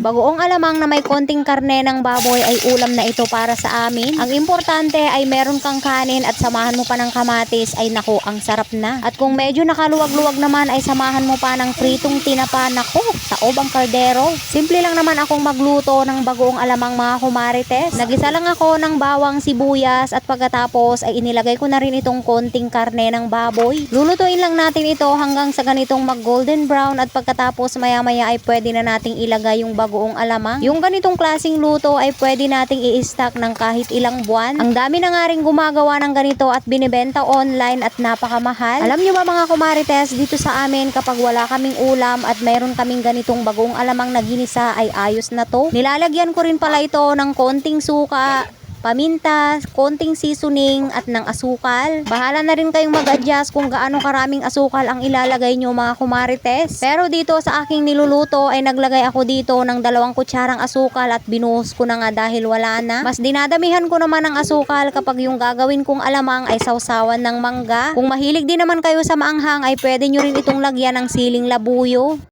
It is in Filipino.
Bagoong alamang na may konting karne ng baboy ay ulam na ito para sa amin. Ang importante ay meron kang kanin at samahan mo pa ng kamatis ay naku, ang sarap na. At kung medyo nakaluwag-luwag naman ay samahan mo pa ng pritong tinapa. Naku, taob ang kaldero. Simple lang naman akong magluto ng bagoong alamang mga kumarites. Nagisa lang ako ng bawang sibuyas at pagkatapos ay inilagay ko na rin itong konting karne ng baboy. Lulutuin lang natin ito hanggang sa ganitong mag golden brown at pagkatapos maya-maya ay pwede na nating ilagay yung bagoong alamang. Yung ganitong klasing luto ay pwede nating i-stack ng kahit ilang buwan. Ang dami na nga rin gumagawa ng ganito at binibenta online at napakamahal. Alam nyo ba mga kumarites, dito sa amin kapag wala kaming ulam at mayroon kaming ganitong bagoong alamang na ginisa ay ayos na to. Nilalagyan ko rin pala ito ng konting suka, paminta, konting seasoning at ng asukal. Bahala na rin kayong mag-adjust kung gaano karaming asukal ang ilalagay nyo mga kumarites. Pero dito sa aking niluluto ay naglagay ako dito ng dalawang kutsarang asukal at binuhos ko na nga dahil wala na. Mas dinadamihan ko naman ng asukal kapag yung gagawin kong alamang ay sausawan ng mangga. Kung mahilig din naman kayo sa maanghang ay pwede nyo rin itong lagyan ng siling labuyo.